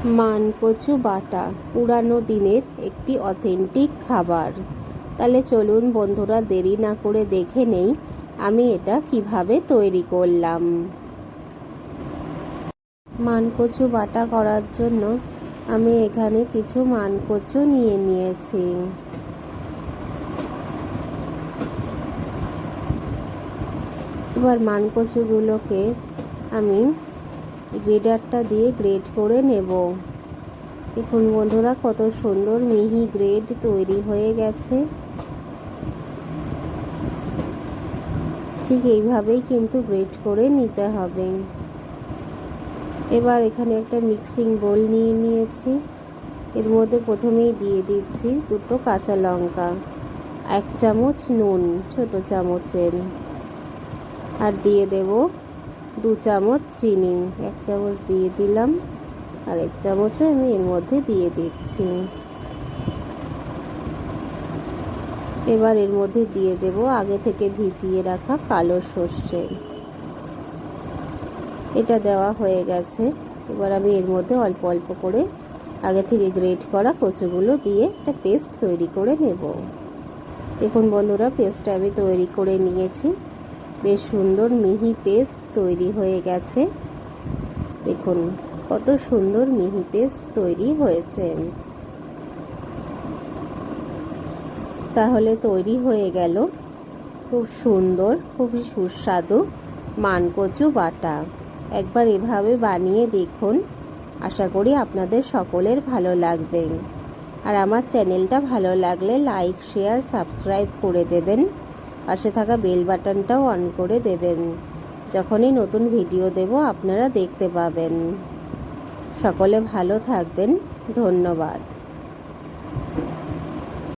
মানকচু বাটা, পুরানো দিনের একটি অথেন্টিক খাবার। তাহলে চলুন বন্ধুরা, দেরি না করে দেখে নেই আমি এটা কীভাবে তৈরি করলাম। মানকচু বাটা করার জন্য আমি এখানে কিছু মানকচু নিয়ে নিয়েছি। এবার মানকচুগুলোকে আমি গ্রেডারটা দিয়ে গ্রেড করে নেব। দেখুন বন্ধুরা, কত সুন্দর মিহি গ্রেড তৈরি হয়ে গেছে। ঠিক এইভাবেই কিন্তু গ্রেড করে নিতে হবে। এবার এখানে একটা মিক্সিং বোল নিয়ে নিয়েছি। এর মধ্যে প্রথমেই দিয়ে দিচ্ছি দুটো কাঁচা লঙ্কা, এক চামচ নুন, ছোট চামচের। আর দিয়ে দেব দু চামচ চিনি, এক চামচ দিয়ে দিলাম আর এক চামচও আমি এর মধ্যে দিয়ে দিচ্ছি। এবার এর মধ্যে দিয়ে দেব আগে থেকে ভিজিয়ে রাখা কালো সর্ষে। এটা দেওয়া হয়ে গেছে। এবার আমি এর মধ্যে অল্প অল্প করে আগে থেকে গ্রেট করা কচুগুলো দিয়ে একটা পেস্ট তৈরি করে নেব। দেখুন বন্ধুরা, পেস্টটা আমি তৈরি করে নিয়েছি। বেশ সুন্দর মিহি পেস্ট তৈরি হয়ে গেছে। দেখুন, কত সুন্দর মিহি পেস্ট তৈরি হয়েছে। তাহলে তৈরি হয়ে গেল খুব সুন্দর খুবই সুস্বাদু মানকচু বাটা। একবার এভাবে বানিয়ে দেখুন, আশা করি আপনাদের সকলের ভালো লাগবে। আর আমার চ্যানেলটা ভালো লাগলে লাইক, শেয়ার, সাবস্ক্রাইব করে দেবেন। পাশে থাকা বেল বাটনটাও অন করে দেবেন। যখনই নতুন ভিডিও দেব, আপনারা দেখতে পাবেন। সকলে ভালো থাকবেন। ধন্যবাদ।